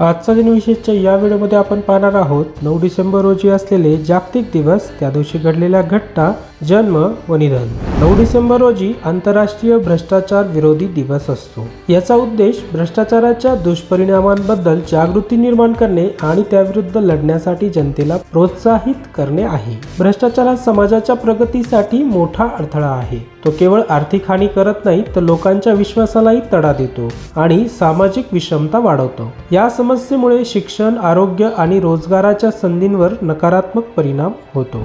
आजचा दिनविशेषच्या या व्हिडिओमध्ये आपण पाहणार आहोत नऊ डिसेंबर रोजी असलेले जागतिक दिवस. त्या दिवशी घडलेल्या घटना जन्म व निधन. नऊ डिसेंबर रोजी आंतरराष्ट्रीय भ्रष्टाचार विरोधी दिवस असतो. याचा उद्देश भ्रष्टाचाराच्या दुष्परिणामांबद्दल जागृती निर्माण करणे आणि त्याविरुद्ध लढण्यासाठी जनतेला प्रोत्साहित करणे आहे. भ्रष्टाचार हा समाजाच्या प्रगतीसाठी मोठा अडथळा आहे. तो केवळ आर्थिक हानी करत नाही तर लोकांच्या विश्वासालाही तडा देतो आणि सामाजिक विषमता वाढवतो. या समस्येमुळे शिक्षण आरोग्य आणि रोजगाराच्या संधींवर नकारात्मक परिणाम होतो.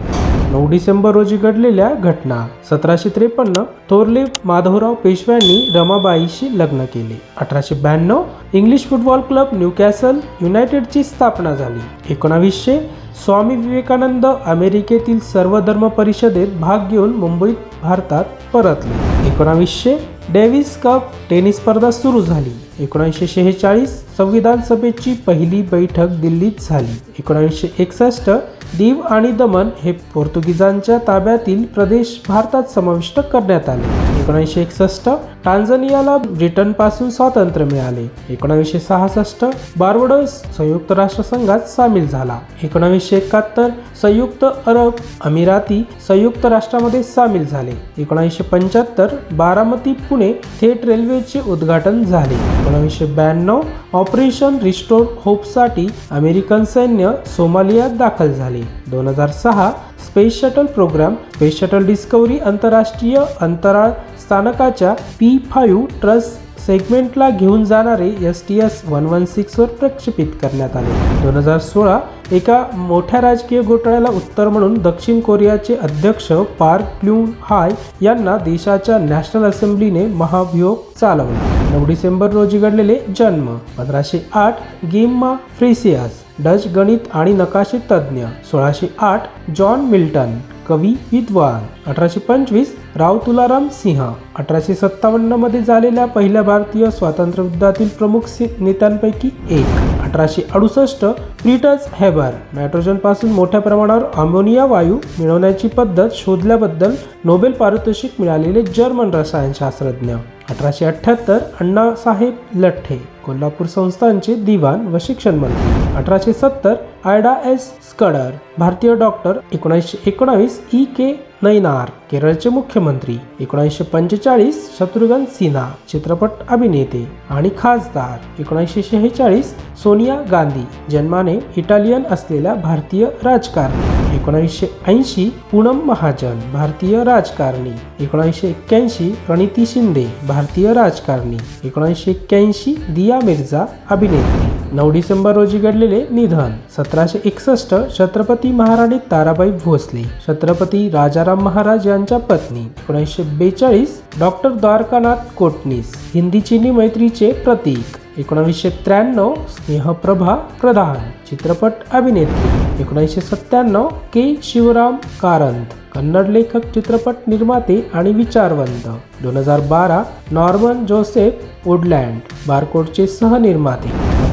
नऊ डिसेंबर रोजी घडलेल्या घटना. सतराशे त्रेपन्न थोरले माधवराव पेशव्यांनी रमाबाईशी लग्न केले. अठराशे ब्याण्णव English football club Newcastle युनायटेडची स्थापना झाली. एकोणावीसशे स्वामी विवेकानंद अमेरिकेतील सर्वधर्म परिषदेत भाग घेऊन मुंबईत भारतात परतले. एकोणावीसशे डेव्हिस कप टेनिस स्पर्धा सुरू झाली. एकोणीसशे शेहेचाळीस संविधान सभेची पहिली बैठक दिल्लीत झाली. एकोणीसशे एकसष्ट दीव आणि दमन हे पोर्तुगीजांच्या ताब्यातील प्रदेश भारतात समाविष्ट करण्यात आले. एकोणीसशे एकसष्ट टांझानियाला ब्रिटनपासून स्वातंत्र्य मिळाले. एकोणावीसशे सहासष्ट बार्बडोस संयुक्त राष्ट्रसंघात सामील झाला. एकोणावीसशे एकाहत्तर संयुक्त अरब अमिराती संयुक्त राष्ट्रामध्ये सामील झाले. एकोणावीसशे पंच्याहत्तर बारामती पुणे थेट रेल्वेचे उद्घाटन झाले. एकोणावीसशे ब्याण्णव ऑपरेशन रिस्टोर होपसाठी अमेरिकन सैन्य सोमालियात दाखल झाले. दोन हजार सहा space shuttle programme space shuttle Discovery आंतरराष्ट्रीय अंतराळ स्थानकाच्या पी फाईव्ह ट्रस सेगमेंटला घेऊन जाणारे S T S one one सिक्सवर प्रक्षेपित करण्यात आले. दोन हजार सोळा एका मोठ्या राजकीय घोटाळ्याला उत्तर म्हणून दक्षिण कोरियाचे अध्यक्ष पार्क क्ल्यून हाय यांना देशाच्या नॅशनल असेंब्लीने महाभियोग चालवला. नऊ डिसेंबर रोजी घडलेले जन्म पंधराशे आठ गिम्मा फ्रेसियास डच गणित आणि नकाशे तज्ज्ञ सोळाशे आठ जॉन मिल्टन कवी विद्वान अठराशे पंचवीस राव तुलाराम सिंह अठराशे सत्तावन्नमध्ये झालेल्या पहिल्या भारतीय स्वातंत्र्य युद्धातील प्रमुख नेत्यांपैकी एक. अठराशे अडुसष्ट फ्रिटस हेबर नायट्रोजनपासून मोठ्या प्रमाणावर अमोनिया वायू मिळवण्याची पद्धत शोधल्याबद्दल नोबेल पारितोषिक मिळालेले जर्मन रसायनशास्त्रज्ञ अठराशे अठ्ठ्याहत्तर अण्णासाहेब लठ्ठे कोल्हापूर संस्थांचे दिवाण व शिक्षण मंत्री. अठराशे सत्तर आयडा एस स्कडर भारतीय डॉक्टर. एकोणीसशे एकोणावीस ई के नैनार केरळचे मुख्यमंत्री एकोणीसशे पंचेचाळीस शत्रुघ्न सिन्हा चित्रपट अभिनेते आणि खासदार एकोणीसशे शेहेचाळीस सोनिया गांधी जन्माने इटालियन असलेल्या भारतीय राजकारणी एकोणीसशे ऐंशी पूनम महाजन भारतीय राजकारणी एकोणीसशे एक्क्याऐंशी प्रणिती शिंदे भारतीय राजकारणी एकोणीसशे एक्क्याऐंशी दिया मिर्झा अभिनेत्री. नऊ डिसेंबर रोजी घडलेले निधन सतराशे एकसष्ट छत्रपती महाराणी ताराबाई भोसले छत्रपती राजाराम महाराज यांच्या पत्नी एकोणीसशे बेचाळीस डॉक्टर द्वारकानाथ कोटणीस हिंदी चिनी मैत्रीचे प्रतीक एकोणावीसशे त्र्याण्णव स्नेहप्रभा प्रधान चित्रपट अभिनेत्री एकोणीसशे सत्त्याण्णव के. शिवराम कारंत कन्नड लेखक चित्रपट निर्माते आणि विचारवंत दोन हजार बारा नॉर्मन जोसेफ वुडलँड बारकोडचे सहनिर्माते.